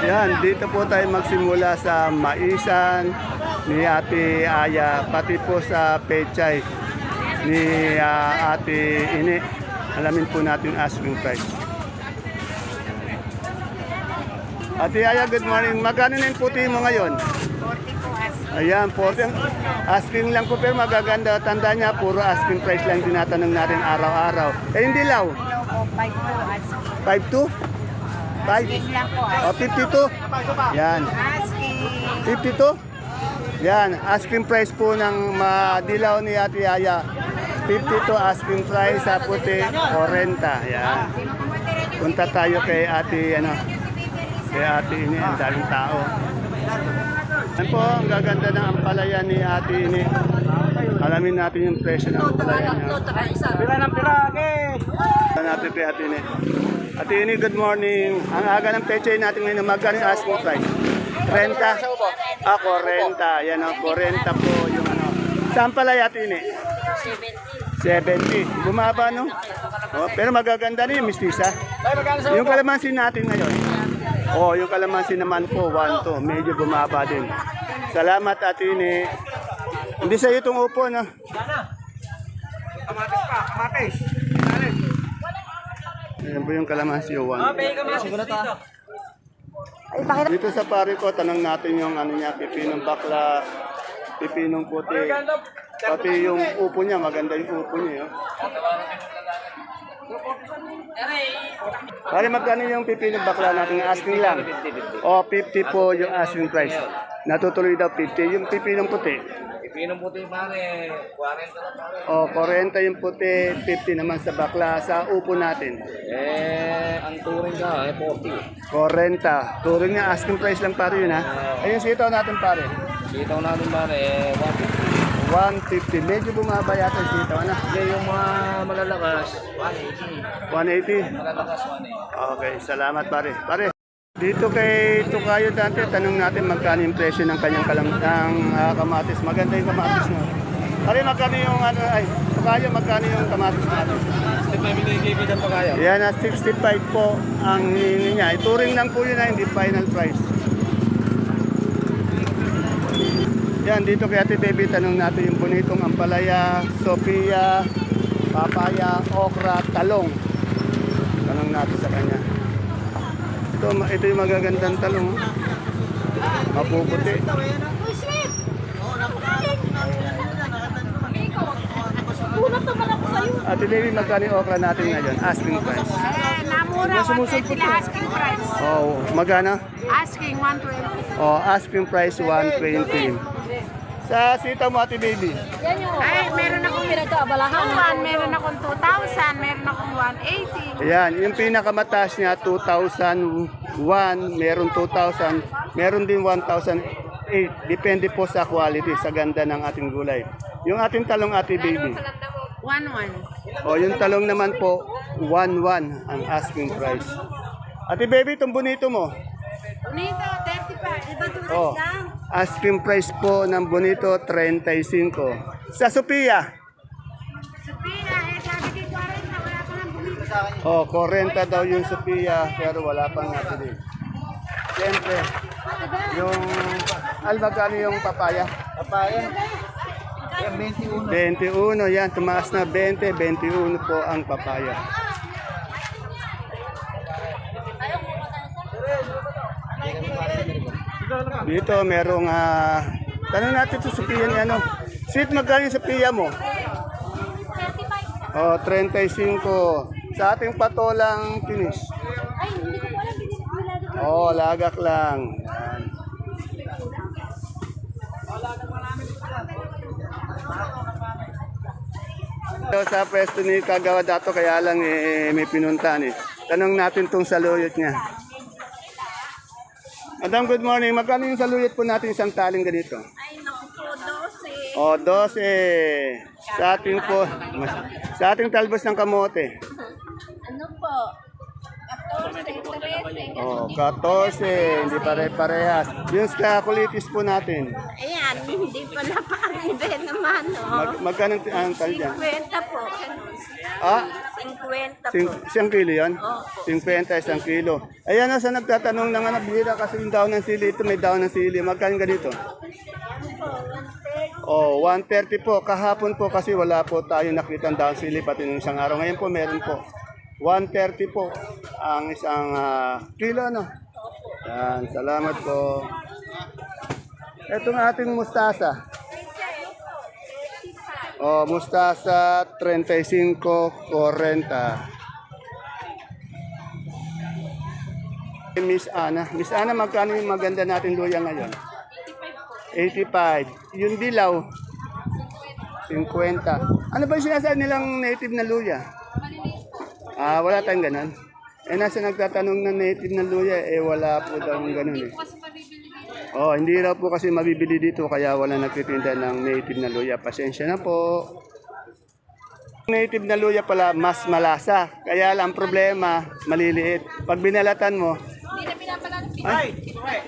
Yan, dito po tayo magsimula sa Maisan ni Ate Aya, pati po sa Pechay ni ah, Ate Ini. Alamin po natin asking price. Ate Aya, good morning. Magkano na yung puti mo ngayon? 40 po as Ayan, 40. Asking lang po pero magaganda. Tanda niya, puro asking price lang tinatanong natin araw-araw. Eh, hindi law. kilo po, 5 po as 5'2"? 5? Asking lang po as O, 52? Yan. asking 52? Yan, asking price po ng madilaw ni Ate Yaya. 52 asking price sa puti, 40. Yan. Punta tayo kay Ate, ano, kay Ate Ini, ang daming tao. Yan po, ang gaganda ng ampalaya ni Ate Ini. Alamin natin yung presyo ng ampalaya niya. Pira ng pira, okay. Ano natin kay Ate Ini. Ate Ini, good morning. Ang aga ng peche natin ngayon, magkano yung asking price? 30? Ah, 40. Yan o, 40 po yung ano. Saan pala Ate Ini? 70. Bumaba, no? Oh, pero magaganda na yung mistisa. Yung kalamansi natin ngayon. Oh, yung kalamansi naman po, 1 to. Medyo bumaba din. Salamat, Ate Ini. Hindi sa iyo itong upo, no? Kamatis pa, kamatis. Ayan po yung kalamansi, 1. Okay, kamatis dito. Dito sa pare ko, tanong natin yung ano niya, pipinong bakla, pipinong puti. Pati yung upo niya, maganda yung upo niya. Yun. Pare, magkano yung pipinong bakla natin? Asking lang. O, 50 po yung asking price. Natutuloy daw 50. Yung pipinong puti. Ipinong puti pare, 40 na pare. O, 40 yung puti, 50 naman sa bakla. Sa upo natin. Eh, ang turing ka, eh, 40. 40. Turing nga, asking price lang pare yun ha. Ayun, sitaw natin pare. Dito natin pare, eh, 150. 150. Medyo bumaba yata yung sitaw. Ano? Hindi, yung mga malalakas, 180. 180. Malalakas, 180. Okay, salamat pare. Pare, dito kay Tukayo Dante, tanong natin magkano yung presyo ng kanyang kalam ng ah, kamatis. Maganda yung kamatis mo. Pare, magkano yung ano, ay, Tukayo, magkano yung kamatis natin? Step 5 binigay ng pagkaya. Yan, na 65 po ang hiningi niya. Ituring lang po yun na hindi final price. Yan, dito kay Ate Baby, tanong natin yung bonitong ampalaya, Sophia, papaya, okra, talong. Tanong natin sa kanya. Ito, ito yung magagandang talong. Mapuputi. Ate Baby, magkano yung okra natin ngayon? Asking price. eh, namura 120 sila asking price Oh, magana? asking 120 Oh, asking price 120. Sa sita mo, Ate Baby. ay meron akong pinagkaabalahan 1 meron akong 2,000 meron akong 180 Ayan, yung pinakamataas niya, 2001, meron 2000, meron din 1008. Depende po sa quality, sa ganda ng ating gulay. Yung ating talong, Ate Baby. 1-1 O, yung talong naman po, 11 ang asking price. Ate Baby, itong bonito mo. Nito 35 iba tulad Oh, lang asking price po ng bonito, 35. Sa Sophia, Sophia lang bumili Oh, 40 daw yung Sophia, pero wala pang nabili. Siyempre, yung almagano yung papaya? Papaya. Yan, 21. 21, yan, tumaas na 20, 21 po ang papaya. Dito merong ah tanong natin sa Sophia ni ano. Sweet magkano yung Sophia mo? Oh, 35. Sa ating patolang finish. ay hindi ko alam binili Oh, lagak lang. Yan. So, sa pwesto ni Kagawa Dato, kaya lang eh, may pinuntahan eh. Tanong natin tong saluyot niya. Madam, good morning. Magkano yung saluyot po natin isang taling ganito? ay naku O, po 12 12. Sa ating po, sa ating talbos ng kamote. 14 13 O, 14. Hindi pare-parehas. Yung skakulitis po natin. Ayan, hindi pa napakaganda naman, no? Mag, magkano ang tal dyan? 50 po. Ah, 50 Sing, isang kilo yan? 50 isang kilo. Ayan na sa nagtatanong ng anak, bihira kasi yung daon ng sili. Ito may daon ng sili. Magkano ka dito? Oh, 130 po. Kahapon po kasi wala po tayo nakita ang daon sili pati nung isang araw. Ngayon po meron po. 130 po ang isang ah, kilo ano. Yan, salamat po. Itong ating mustasa. Oh, mustasa 35, 40. Miss Ana. Miss Ana, magkano yung maganda natin luya ngayon? 85. Yung dilaw? 50. Ano ba yung sinasabi nilang native na luya? Ah, wala tayong ganun. Eh, nasa nagtatanong ng native na luya, eh wala po daw ng ganun eh. Oh, hindi raw po kasi mabibili dito kaya wala nagtitinda ng native na luya. Pasensya na po. Native na luya pala mas malasa. Kaya lang ang problema, maliliit. Pag binalatan mo, ay,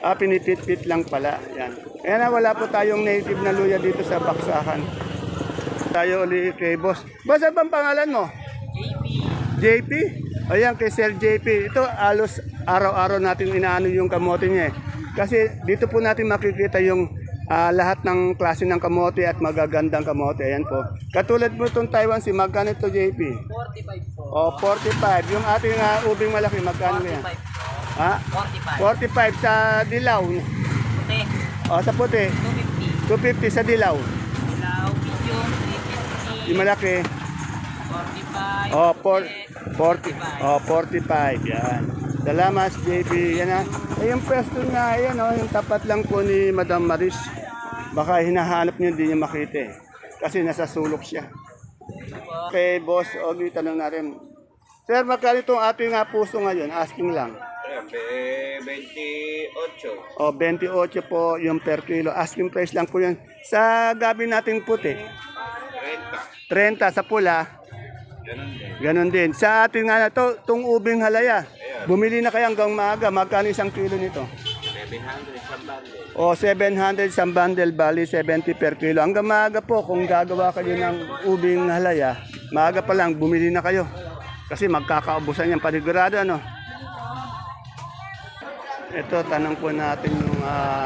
ah, pinipit-pit lang pala. Yan. Kaya na wala po tayong native na luya dito sa baksakan. Tayo uli kay boss. Boss, ano bang pangalan mo? JP. Ayan, kay Sir JP. Ito, alos araw-araw natin inaano yung kamote niya eh. Kasi dito po natin makikita yung ah, lahat ng klase ng kamote at magagandang kamote. Ayan po. Katulad mo itong Taiwan, si magkano ito JP? 45 po. O, 45. Yung ating ah, ubing malaki, magkano yan? Ha? 45. 45 sa dilaw. Puti. O, sa puti. 250. 250 sa dilaw. Ilaw, medium, 350. Yung malaki. 45. Oh, for, 40. Oh, 45. Yan. Salamat, JP. Yan na. Eh, yung pwesto nga, yan, oh, yung tapat lang po ni Madam Maris. Baka hinahanap niyo, hindi niyo makita eh. Kasi nasa sulok siya. Kay Boss Ogi, tanong natin. Sir, magkano itong ating nga puso ngayon? Asking lang. Eh, 28. O, 28 po yung per kilo. Asking price lang po yun. Sa gabi nating puti, 30. 30 sa pula, Ganun din. Ganon din. Sa ating nga na to, itong ubing halaya. Bumili na kayo hanggang maaga. Magkano isang kilo nito? 700 sa bundle. O 700 sa bundle, bali 70 per kilo. Hanggang maaga po, kung gagawa kayo ng ubing halaya, maaga pa lang, bumili na kayo. Kasi magkakaubusan yan panigurado, ano? Ito, tanong po natin yung ah,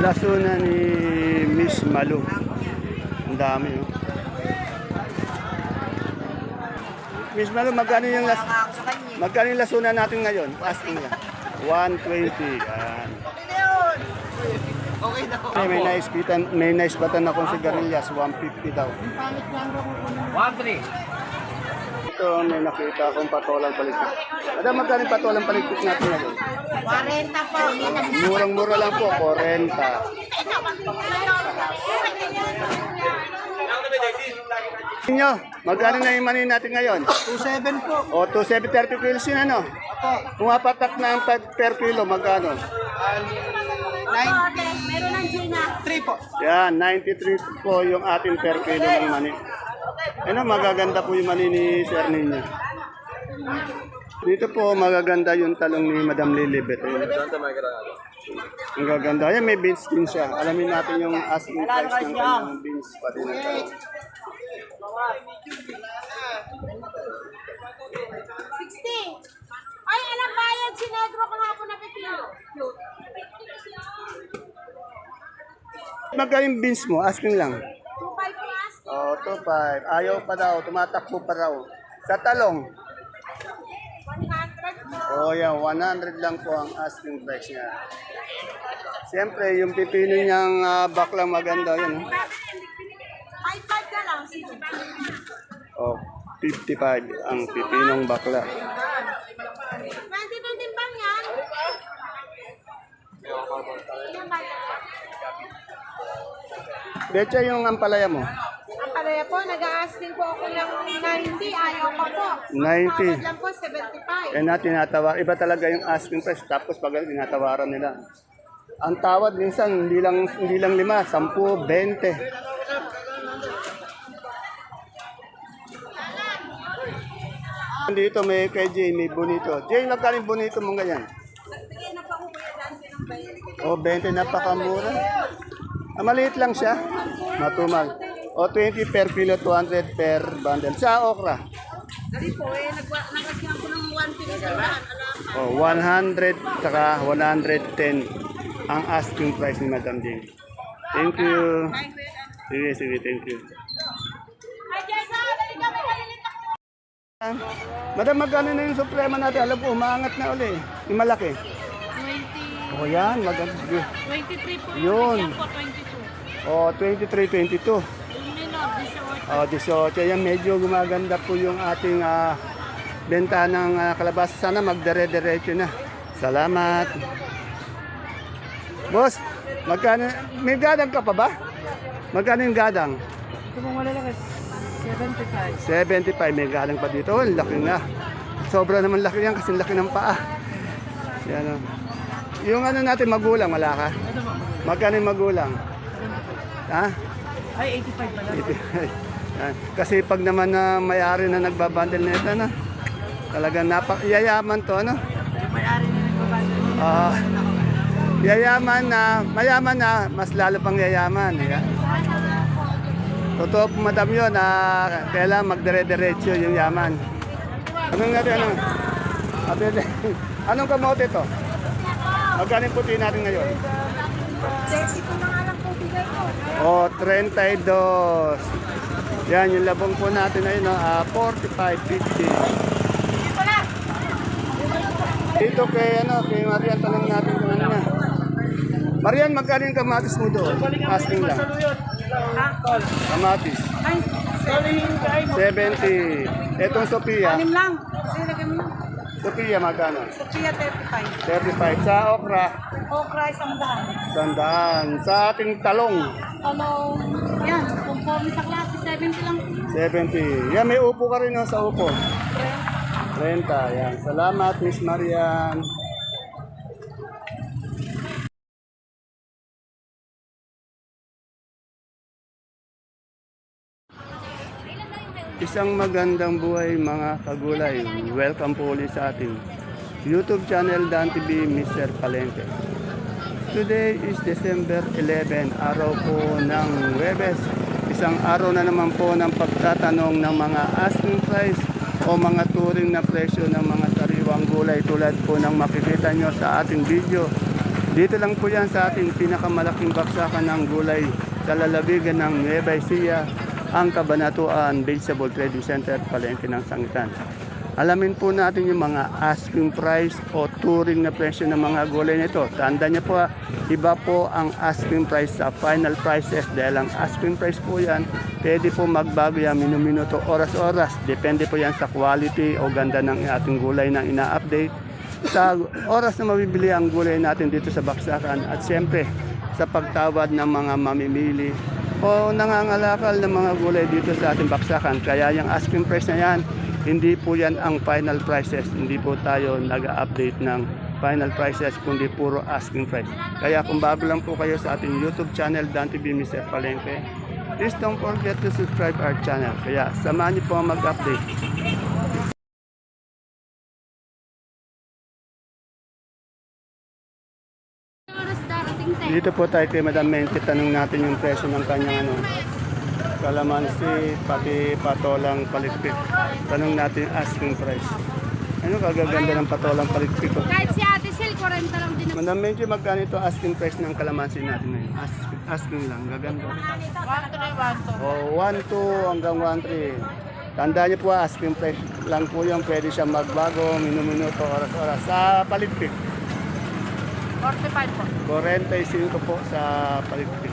lasuna ni Miss Malu. Ang dami, oh. Miss Malu, magkano yung las magkano yung lasuna natin ngayon? Asking lang. 120. Yan. Okay na po. Ay, may nice pitan, may nice batan akong sigarilyas, 150 daw. 1-3. Ito, may nakita akong patolang paligpit. Madam, magkano yung patolang paligpit natin ngayon? 40 po. Murang-mura lang po, 40. Inyo, magkano na yung money natin ngayon? 27 po. O, 270 30 kilos yun ano? Pumapatak na ang per- per kilo, magkano? 93 po. Yan, 93 po yung ating per kilo ng mani. Ano, magaganda po yung mani ni Sir Ninyo. Dito po magaganda yung talong ni Madam Lilibet. Ayun. Ang gaganda. Ayan, may beans din siya. Alamin natin yung asking price ng kanyang beans pati ng talong. 60. Ay, alam bayad si Negro kahapon na pipino. Magkano yung beans mo? Asking lang. 25 plus. Oh, 2.5. Ayaw pa daw. Tumatakbo pa raw. Sa talong. 100 po. Oh, yan. 100 lang po ang asking price niya. Siyempre, yung pipino niyang uh, baklang maganda. Yun, oh. 55 ka lang. Sige. Oh, 55 ang pipinong bakla. 20 to din bang yan? Becha yung ampalaya mo. Ang palaya po, nag-asking po ako ng 90. Ayaw pa po. 90. Tawad lang po, 75. Eh na tinatawa, iba talaga yung asking price tapos pag tinatawaran nila. Ang tawad minsan hindi lang hindi lang 5, 10, 20. Dito may kay Jay, may bonito. Jay, magkano bonito mo ganyan? O, 20 napakamura. Ah, maliit lang siya. Matumal. O, 20 per kilo, 200 per bundle. Sa okra. Dali po, eh, nagkakyan ko ng 150 sa daan. Oh, 100 saka 110 ang asking price ni Madam Jane. Thank you. Sige, sige, thank you. Ay, Jessa, dali kami, malilit ako. Madam, magkano na yung suprema natin? Alam ko, umaangat na uli. Yung malaki. 20, O yan, maganda. 23 po Yun. yung po, 22. O, 23, 22. Yung minor, 18. O, 18. Yan, medyo gumaganda po yung ating ah, benta ng ah, kalabasa. Sana magdire-diretso na. Salamat. Boss, magkano? May gadang ka pa ba? Magkano yung gadang? Ito pong malalakas, 75. 75, may galang pa dito. Oh, laki na. Sobra naman laki yan kasi laki ng paa. Yan o. Yung ano natin, magulang, wala ka? Magkano yung magulang? Ha? Ay, 85 pala. Yan. Kasi pag naman na may-ari na nagbabandel na ito, no? talagang napak yayaman to, ano? May-ari na nagbabanda. Ah, yayaman na, mayaman na, mas lalo pang yayaman. Yan. Totoo po madam yun, na kailangan magdire-diretso yung yaman. Anong natin, ano? Ate, anong kamote to? Magkano yung puti natin ngayon? 60 po na nga lang po bigay ko. O, 32. Yan, yung labong po natin ayun, no? ah, 45, 50. Dito kay, ano, kay Marian, tanong natin kung ano na. Marian, magkano yung kamatis mo doon? Asking lang. Kamatis. Ay, 70. Etong Sophia. anim lang. Kasi lagay mo lang. Sophia, magkano? Sophia 35. 35. Sa okra, Okra isang daan. sandaan. Sa ating talong, Ano, yan, conforme sa klase, 70 lang. 70. Yan, may upo ka rin no, sa upo. 30. Yan. Salamat, Miss Marian. Isang magandang buhay mga kagulay. Welcome po ulit sa ating YouTube channel Dan TV Mr. Palengke. Today is December 11, araw po ng Webes. Isang araw na naman po ng pagtatanong ng mga asking price o mga turing na presyo ng mga sariwang gulay tulad po ng makikita nyo sa ating video. Dito lang po yan sa ating pinakamalaking baksakan ng gulay sa lalabigan ng Nueva Ecija, ang Kabanatuan Vegetable Trading Center, Palengke ng Sangitan. Alamin po natin yung mga asking price o touring na presyo ng mga gulay nito. Tanda niyo po, ah, iba po ang asking price sa final prices dahil ang asking price po yan, pwede po magbago yan minuminuto, oras-oras. Depende po yan sa quality o ganda ng ating gulay na ina-update. Sa oras na mabibili ang gulay natin dito sa Baksakan at siyempre sa pagtawad ng mga mamimili o nangangalakal ng mga gulay dito sa ating baksakan. Kaya yung asking price na yan, hindi po yan ang final prices. Hindi po tayo nag-update ng final prices, kundi puro asking price. Kaya kung bago lang po kayo sa ating YouTube channel, Dan TV Mr. Palengke, please don't forget to subscribe our channel. Kaya samahan niyo po mag-update. Dito po tayo kay Madam Mente, tanong natin yung presyo ng kanyang ano, kalamansi, pati patolang palikpik. Tanong natin yung asking price. Ano kagaganda ng patolang palikpik ko? Kahit si Ate Sil, 40 lang din. Madam Mente, magkano ito asking price ng kalamansi natin ngayon? Asking, asking lang, gaganda. 1 to 1 to. O, 1, 2 hanggang 1, 3. Tandaan niyo po, asking price lang po yung pwede siya magbago, minuminuto, oras-oras. Sa palikpik, 45 po. 45 po sa paligpit.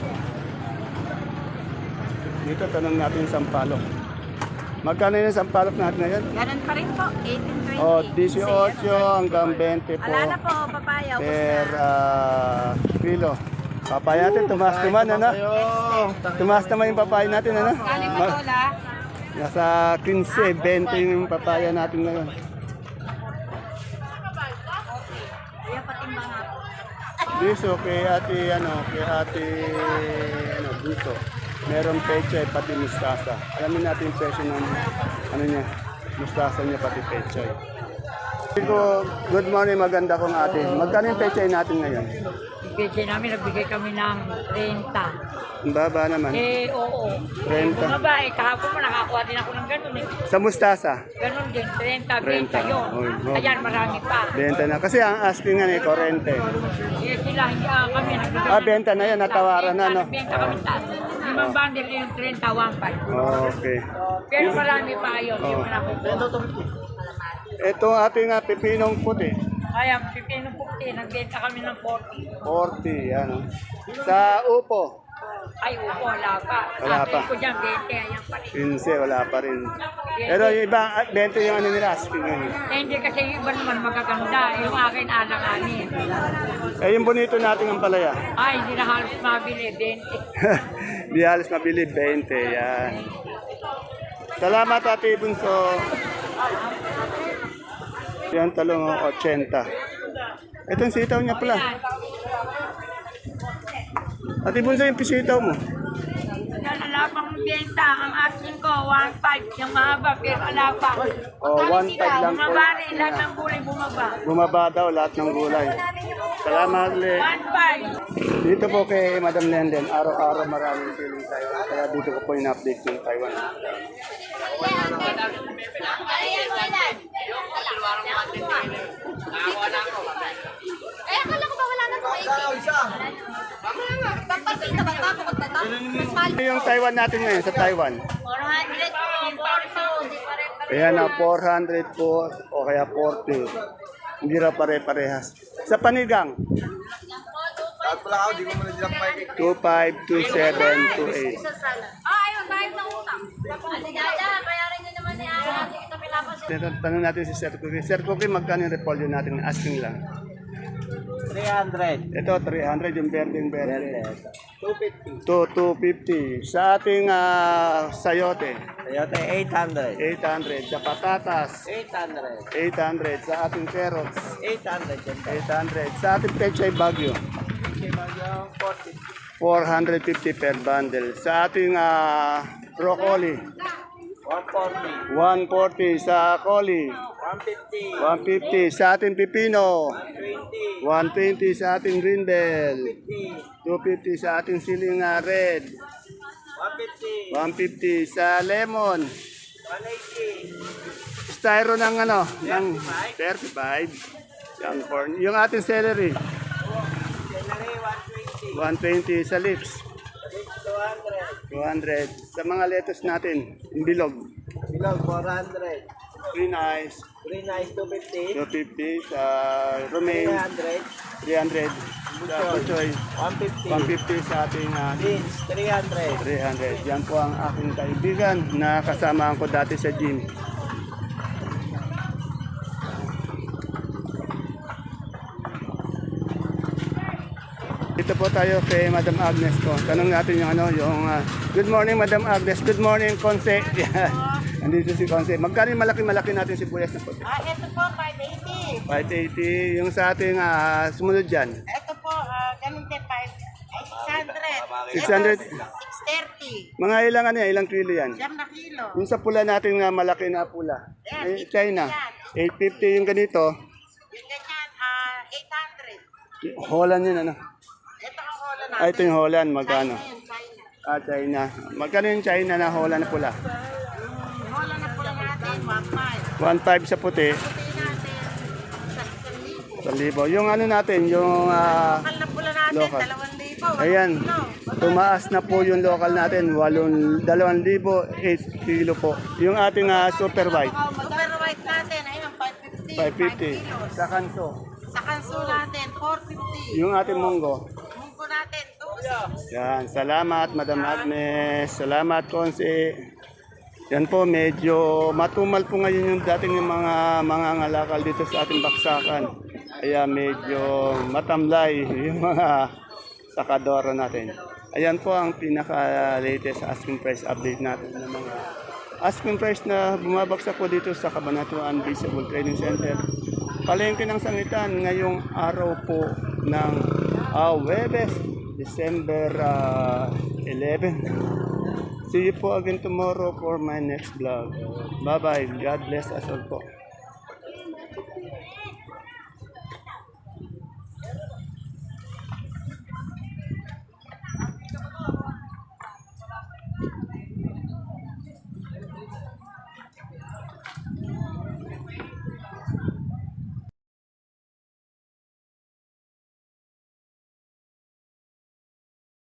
Dito tanong natin yung sampalok. Magkano yung sampalok natin ngayon? Ganun pa rin po, 18, 20. O, 18 hanggang 20 po Wala na po, papaya. per ah, kilo. Papaya natin, tumaas naman, ano? Tumaas naman yung papaya natin, ano? Kaling Ma- patola. Nasa 15, 20 yung papaya natin ngayon. Kaya patimbang nga po. Biso kay ate ano, kay ate ano, Biso. Merong pechay pati mustasa. Alamin natin yung presyo ng ano niya, mustasa niya pati pechay. Good morning, maganda kong ate. Magkano yung pechay natin ngayon? budget namin, nagbigay kami ng 30. Baba naman. Eh, oo. 30. Bumaba, eh, kahapon mo nakakuha din ako ng ganun eh. Sa mustasa? Ganun din, 30, 30. benta yun. Oh, oh. Ayan, marami pa. Benta na. Kasi ang asking nga ni 40. Eh, sila, hindi uh, kami nagbigay. Ah, benta na yan, natawaran na, no? Benta kami taas. Limang ah. bundle yung 30, 1.5. Oh, okay. Pero marami pa yun. Oh. Ito ating uh, pipinong puti. Ay, ang pipinong 40. Nagbenta kami ng 40. 40, yan. oh. Sa upo, Ay, upo, wala pa. Wala pa. ko dyan, 20. Ayan pa rin. 15, wala pa rin. Pero yung iba, ah, 20 yung ano nila, asking. ano. Eh, hindi kasi yung iba naman magaganda. Yung akin, alang-anin. Eh, yung bonito natin ang palaya. Ay, hindi na halos mabili. 20. Di halos mabili, 20, yan. Salamat, Ate Bunso. Yan, talong, 80. Itong sitaw niya pala. Ate Bunso, yung pisitaw mo. Yan, wala pang benta. Ang akin ko, 1.5. Yung mahaba, pero wala pa. Oh, 1.5 lang po. Bumaba rin, lahat ng gulay bumaba. Bumaba daw lahat ng gulay. Salamat ulit. 1.5. Dito po kay Madam Lenden, araw-araw maraming feeling tayo. Kaya dito ko po in-update ng Taiwan. Eh, akala ko ba wala na itong 80? Pampasita ba ito? Mas mahal. Ito yung Taiwan natin ngayon sa Taiwan. 400 po, 42, di pa rin pa rin. Ayan na, 400 po o kaya 40. Hindi raw pare-parehas. Sa panigang, 25, 27, 28. Ah, ayun, kahit na utang. Aligada, bayarin nyo naman ni Ara. Tanong natin si Sir Cookie. Sir Cookie, magkano yung repolyo natin? Asking lang. 300. Ito, 300 yung berdeng berde. 250. To 250. Sa ating ah, sayote, Toyota 800. 800. Sa patatas, 800. 800. Sa ating carrots, 800 yan. 800. Sa ating pechay bagyo, 450 per bundle. Sa ating ah, broccoli, 140. 140. Sa coli, 150. 150. Sa ating pipino, 20. 120 sa ating green bell, 250 sa ating siling red, 150. 150 sa lemon, 180. styro ng ano, ng 35. Yung corn. Yung ating celery, January 120 120. sa lips, 200. 200. Sa mga lettuce natin, yung bilog, Bilog 400. green eyes, Green ice 250. 250 sa romaine, 300. 300. Sa puchoy, 150. 150 sa ating ah, Beans 300. 300. Yan po ang aking kaibigan na kasama ko dati sa gym. Dito po tayo kay Madam Agnes ko. Tanong natin yung ano, yung ah, Good morning Madam Agnes. Good morning Conce. Yan. Andito si Conce. Magkano yung malaki-malaki natin sibuyas na puti? Ah, ito po, 580. 580 yung sa ating ah, sumunod dyan. Ito po, ah, ganun din, 5, ay, 600. 600. 630. Mga ilang ano yan, ilang kilo yan? Siyam na kilo. Yung sa pula natin nga malaki na pula. Yan, Eh, China. 850 850 yung ganito. Yung ganyan, ah, 800. Holland yun ano. Natin. Ah, ito yung Holland. Magkano? Ah, China. Magkano yung China na Holland na pula? Yung hola na pula natin, 1.5. 1.5 sa puti. Puti natin, sa 1,000. 1,000. Yung ano natin, yung ah, Lokal na pula natin, Local. 2,000. ayan. Tumaas na po yung local natin. 8, 2,000, 8 kilo po. Yung ating ah, super white, Super white natin, ayun, 550. 550. 5 kilos. Sa kanso. Sa kanso natin, 450. Yung ating munggo. Munggo natin, 260. Yan, salamat Madam Agnes. Salamat Konse. Yan po, medyo matumal po ngayon yung dating yung mga mga ngalakal dito sa ating baksakan. Kaya medyo matamlay yung mga sakadora natin. Ayan po ang pinaka-latest asking price update natin ng mga asking price na bumabagsak po dito sa Cabanatuan Visible Trading Center. Palengke ng sangitan ngayong araw po ng ah, Webes, December ah, 11. See you po again tomorrow for my next vlog. Bye-bye. God bless us all po.